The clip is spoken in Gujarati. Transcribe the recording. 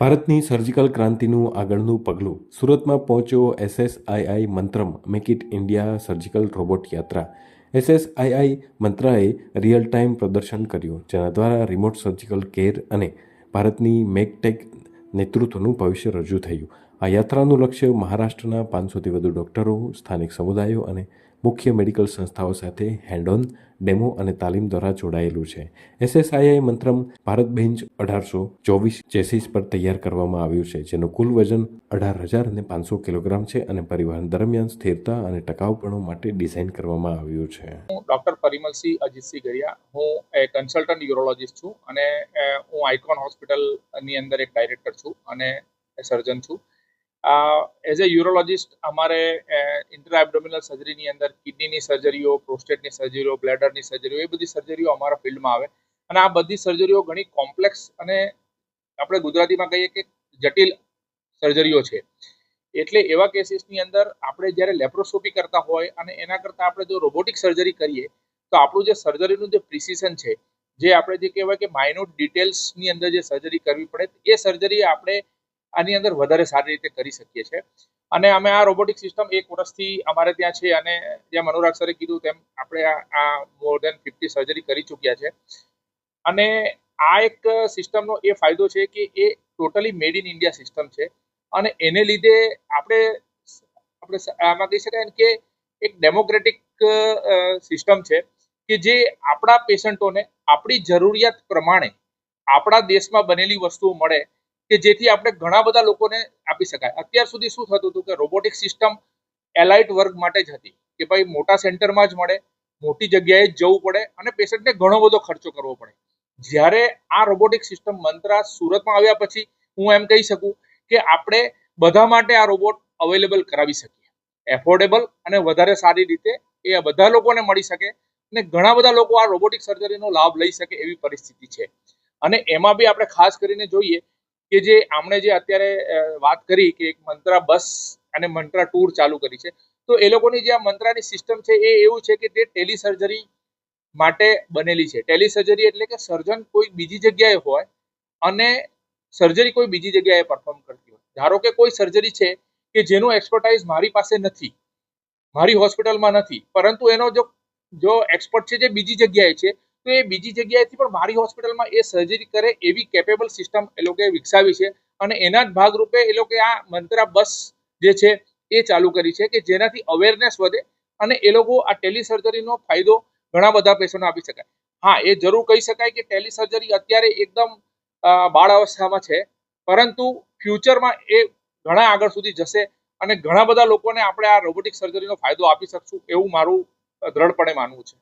ભારતની સર્જિકલ ક્રાંતિનું આગળનું પગલું સુરતમાં પહોંચ્યો SSII Mantram make it India surgical robot યાત્રા. એસએસઆઈઆઈ મંત્રાએ રિયલ ટાઈમ પ્રદર્શન કર્યું, જેના દ્વારા રિમોટ સર્જિકલ કેર અને ભારતની મેકટેક નેતૃત્વનું ભવિષ્ય રજૂ થયું. આ યાત્રાનું લક્ષ્ય મહારાષ્ટ્રના પાંચસોથી વધુ ડૉક્ટરો, સ્થાનિક સમુદાયો અને મુખ્ય મેડિકલ સંસ્થાઓ સાથે હેન્ડઓન ડેમો અને તાલીમ દ્વારા જોડાયેલું છે. એસએસઆઈઆઈ મંત્રમ ભારત બેન્ચ અઢારસો ચોવીસ ચેસીસ પર તૈયાર કરવામાં આવ્યું છે, જેનું કુલ વજન અઢાર હજાર અને પાંચસો કિલોગ્રામ છે અને પરિવહન દરમિયાન સ્થિરતા અને ટકાઉપણું માટે ડિઝાઇન કરવામાં આવ્યું છે. હું ડોક્ટર પરિમલસિંહ અજીતસિંહ ગરિયા, હું એ કન્સલ્ટન્ટ યુરોલોજિસ્ટ છું અને હું આઇકોન હોસ્પિટલની અંદર એક ડાયરેક્ટર છું અને સર્જન છું. એઝ અ યુરોલોજિસ્ટ અમારે ઇન્ટ્રા એબડોમિનલ સર્જરીની અંદર કિડનીની સર્જરીઓ પ્રોસ્ટેટની સર્જરીઓ બ્લેડરની સર્જરીઓ એ બધી સર્જરીઓ અમારા ફિલ્ડમાં આવે. અને આ બધી સર્જરીઓ ઘણી કોમ્પ્લેક્સ અને આપણે ગુજરાતીમાં કહીએ કે જટિલ સર્જરીઓ છે. એટલે એવા કેસીસની અંદર આપણે જ્યારે લેપ્રોસ્કોપી કરતા હોય અને એના કરતાં આપણે જો રોબોટિક સર્જરી કરીએ, તો આપણું જે સર્જરીનું જે પ્રિસિશન છે, જે આપણે જે કહેવાય કે માઇન્યુટ ડિટેલ્સની અંદર જે સર્જરી કરવી પડે, એ સર્જરી આપણે આની અંદર વધારે સારી રીતે કરી શકીએ છીએ. અને અમે આ રોબોટિક સિસ્ટમ એક વર્ષથી અમારે ત્યાં છે અને જેમ અનુરાગ સરે કીધું તેમ આપણે આ- મોર દેન ફિફ્ટી સર્જરી કરી ચૂક્યા છે. અને આ એક સિસ્ટમનો એ ફાયદો છે કે એ totally made in India system છે. અને એને લીધે આપણે આપણે આમાં કહી શકાય કે એક ડેમોક્રેટિક સિસ્ટમ છે કે જે આપણા પેશન્ટોને આપણી જરૂરિયાત પ્રમાણે આપણા દેશમાં બનેલી વસ્તુઓ મળે કે જેથી આપણે ઘણા બધા લોકોને આપી શકાય. અત્યાર સુધી શું થતું હતું કે રોબોટિક સિસ્ટમ એલાઇટ વર્ગ માટે જ હતી કે ભાઈ મોટા સેન્ટરમાં જ મળે, મોટી જગ્યાએ જવું પડે અને પેશન્ટને ઘણો બધો ખર્ચો કરવો પડે. જ્યારે આ રોબોટિક સિસ્ટમ મંત્રા સુરતમાં આવ્યા પછી હું એમ કહી શકું કે આપણે બધા માટે આ રોબોટ અવેલેબલ કરાવી શકીએ. એફોર્ડેબલ અને વધારે સારી રીતે એ બધા લોકોને મળી શકે અને ઘણા બધા લોકો આ રોબોટિક સર્જરીનો લાભ લઈ શકે એવી પરિસ્થિતિ છે. અને એમાં બી આપણે ખાસ કરીને જોઈએ કે જે આમણે જે અત્યારે વાત કરી કે એક મંત્રા બસ અને મંત્રા ટૂર ચાલુ કરી છે, તો એ લોકોની જે આ મંત્રાની સિસ્ટમ છે એ એવું છે કે તે ટેલી સર્જરી માટે બનેલી છે. ટેલી સર્જરી એટલે કે સર્જન કોઈ બીજી જગ્યાએ હોય અને સર્જરી કોઈ બીજી જગ્યાએ પરફોર્મ કરતી હોય. ધારો કે કોઈ સર્જરી છે કે જેનું એક્સપર્ટાઇઝ મારી પાસે નથી, મારી હોસ્પિટલમાં નથી, પરંતુ એનો જો જો એક્સપર્ટ છે જે બીજી જગ્યાએ છે તો એ બીજી જગ્યાએથી પણ મારી હોસ્પિટલમાં એ સર્જરી કરે એવી કેપેબલ સિસ્ટમ એ લોકોએ વિકસાવી છે. અને એના જ ભાગરૂપે એ લોકોએ આ મંત્રા બસ જે છે એ ચાલુ કરી છે કે જેનાથી અવેરનેસ વધે અને એ લોકો આ ટેલિસર્જરીનો ફાયદો ઘણા બધા પેશન્ટને આપી શકાય. હા, એ જરૂર કહી શકાય કે ટેલિસર્જરી અત્યારે એકદમ બાળ અવસ્થામાં છે. પરંતુ ફ્યુચરમાં એ ઘણા આગળ સુધી જશે અને ઘણા બધા લોકોને આપણે આ રોબોટિક સર્જરીનો ફાયદો આપી શકશું એવું મારું દ્રઢપણે માનવું છે.